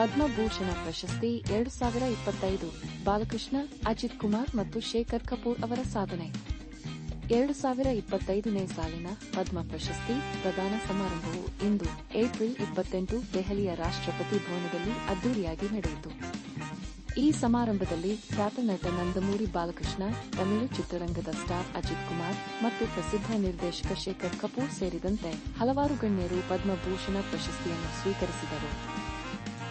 ಪದ್ಮಭೂಷಣ ಪ್ರಶಸ್ತಿ ಎರಡು ಸಾವಿರ ಇಪ್ಪತ್ತೈದು. ಬಾಲಕೃಷ್ಣ, ಅಜಿತ್ ಕುಮಾರ್ ಮತ್ತು ಶೇಖರ್ ಕಪೂರ್ ಅವರ ಸಾಧನೆ. ಎರಡು ಸಾವಿರ ಇಪ್ಪತ್ತೈದನೇ ಸಾಲಿನ ಪದ್ಮ ಪ್ರಶಸ್ತಿ ಪ್ರದಾನ ಸಮಾರಂಭವು ಇಂದು ಏಪ್ರಿಲ್ ಇಪ್ಪತ್ತೆಂಟು ದೆಹಲಿಯ ರಾಷ್ಟ್ರಪತಿ ಭವನದಲ್ಲಿ ಅದ್ದೂರಿಯಾಗಿ ನಡೆಯಿತು. ಈ ಸಮಾರಂಭದಲ್ಲಿ ಖ್ಯಾತ ನಟ ನಂದಮೂರಿ ಬಾಲಕೃಷ್ಣ, ತಮಿಳು ಚಿತ್ರರಂಗದ ಸ್ಟಾರ್ ಅಜಿತ್ ಕುಮಾರ್ ಮತ್ತು ಪ್ರಸಿದ್ಧ ನಿರ್ದೇಶಕ ಶೇಖರ್ ಕಪೂರ್ ಸೇರಿದಂತೆ ಹಲವಾರು ಗಣ್ಯರು ಪದ್ಮಭೂಷಣ ಪ್ರಶಸ್ತಿಯನ್ನು ಸ್ವೀಕರಿಸಿದರು.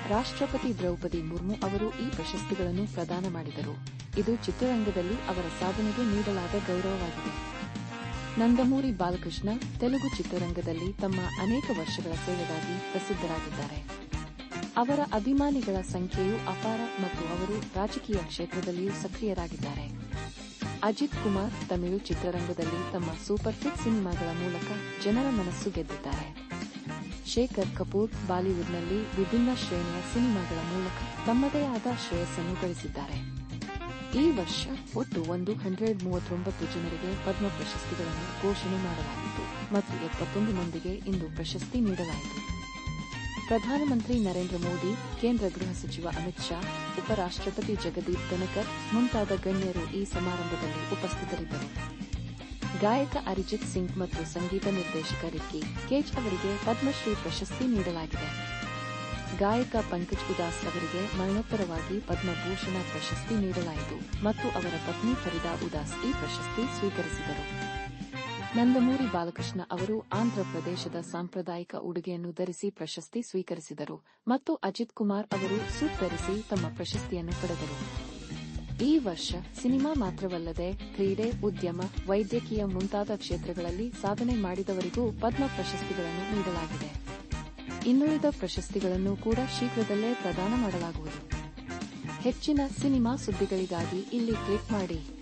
ರಾಷ್ಟ್ರಪತಿ ದ್ರೌಪದಿ ಮುರ್ಮು ಅವರು ಈ ಪ್ರಶಸ್ತಿಗಳನ್ನು ಪ್ರದಾನ ಮಾಡಿದರು. ಇದು ಚಿತ್ರರಂಗದಲ್ಲಿ ಅವರ ಸಾಧನೆಗೆ ನೀಡಲಾದ ಗೌರವವಾಗಿದೆ. ನಂದಮೂರಿ ಬಾಲಕೃಷ್ಣ ತೆಲುಗು ಚಿತ್ರರಂಗದಲ್ಲಿ ತಮ್ಮ ಅನೇಕ ವರ್ಷಗಳ ಸೇವೆಗಾಗಿ ಪ್ರಸಿದ್ಧರಾಗಿದ್ದಾರೆ. ಅವರ ಅಭಿಮಾನಿಗಳ ಸಂಖ್ಯೆಯು ಅಪಾರ ಮತ್ತು ಅವರು ರಾಜಕೀಯ ಕ್ಷೇತ್ರದಲ್ಲಿಯೂ ಸಕ್ರಿಯರಾಗಿದ್ದಾರೆ. ಅಜಿತ್ ಕುಮಾರ್ ತಮಿಳು ಚಿತ್ರರಂಗದಲ್ಲಿ ತಮ್ಮ ಸೂಪರ್ ಹಿಟ್ ಸಿನಿಮಾಗಳ ಮೂಲಕ ಜನರ ಮನಸ್ಸು ಗೆದ್ದಿದ್ದಾರೆ. ಶೇಖರ್ ಕಪೂರ್ ಬಾಲಿವುಡ್ನಲ್ಲಿ ವಿಭಿನ್ನ ಶ್ರೇಣಿಯ ಸಿನಿಮಾಗಳ ಮೂಲಕ ತಮ್ಮದೇ ಆದ ಶ್ರೇಯಸ್ಸನ್ನು ಗಳಿಸಿದ್ದಾರೆ. ಈ ವರ್ಷ ಒಟ್ಟು ಒಂದು ಹಂಡ್ರೆಡ್ ಮೂವತ್ತೊಂಬತ್ತು ಜನರಿಗೆ ಪದ್ಮ ಪ್ರಶಸ್ತಿಗಳನ್ನು ಘೋಷಣೆ ಮಾಡಲಾಗಿತ್ತು ಮತ್ತು ಎಪ್ಪತ್ತೊಂದು ಮಂದಿಗೆ ಇಂದು ಪ್ರಶಸ್ತಿ ನೀಡಲಾಯಿತು. ಪ್ರಧಾನಮಂತ್ರಿ ನರೇಂದ್ರ ಮೋದಿ, ಕೇಂದ್ರ ಗೃಹ ಸಚಿವ ಅಮಿತ್ ಶಾ, ಉಪರಾಷ್ಟ್ರಪತಿ ಜಗದೀಪ್ ಧನಕರ್ ಮುಂತಾದ ಗಣ್ಯರು ಈ ಸಮಾರಂಭದಲ್ಲಿ ಉಪಸ್ಥಿತರಿದ್ದರು. ಗಾಯಕ ಅರಿಜಿತ್ ಸಿಂಗ್ ಮತ್ತು ಸಂಗೀತ ನಿರ್ದೇಶಕ ರಿಕ್ಕಿ ಕೇಜ್ ಅವರಿಗೆ ಪದ್ಮಶ್ರೀ ಪ್ರಶಸ್ತಿ ನೀಡಲಾಗಿದೆ. ಗಾಯಕ ಪಂಕಜ್ ಉದಾಸ್ ಅವರಿಗೆ ಮರಣೋತ್ತರವಾಗಿ ಪದ್ಮಭೂಷಣ ಪ್ರಶಸ್ತಿ ನೀಡಲಾಯಿತು ಮತ್ತು ಅವರ ಪತ್ನಿ ಫರಿದಾ ಉದಾಸ್ ಈ ಪ್ರಶಸ್ತಿ ಸ್ವೀಕರಿಸಿದರು. ನಂದಮೂರಿ ಬಾಲಕೃಷ್ಣ ಅವರು ಆಂಧ್ರ ಪ್ರದೇಶದ ಸಾಂಪ್ರದಾಯಿಕ ಉಡುಗೆಯನ್ನು ಧರಿಸಿ ಪ್ರಶಸ್ತಿ ಸ್ವೀಕರಿಸಿದರು ಮತ್ತು ಅಜಿತ್ ಕುಮಾರ್ ಅವರು ಸೂಟ್ ಧರಿಸಿ ತಮ್ಮ ಪ್ರಶಸ್ತಿಯನ್ನು ಪಡೆದರು. ಈ ವರ್ಷ ಸಿನಿಮಾ ಮಾತ್ರವಲ್ಲದೆ ಕ್ರೀಡೆ, ಉದ್ಯಮ, ವೈದ್ಯಕೀಯ ಮುಂತಾದ ಕ್ಷೇತ್ರಗಳಲ್ಲಿ ಸಾಧನೆ ಮಾಡಿದವರಿಗೂ ಪದ್ಮ ಪ್ರಶಸ್ತಿಗಳನ್ನು ನೀಡಲಾಗಿದೆ. ಇನ್ನುಳಿದ ಪ್ರಶಸ್ತಿಗಳನ್ನು ಕೂಡ ಶೀಘ್ರದಲ್ಲೇ ಪ್ರದಾನ ಮಾಡಲಾಗುವುದು. ಹೆಚ್ಚಿನ ಸಿನಿಮಾ ಸುದ್ದಿಗಳಿಗಾಗಿ ಇಲ್ಲಿ ಕ್ಲಿಕ್ ಮಾಡಿ.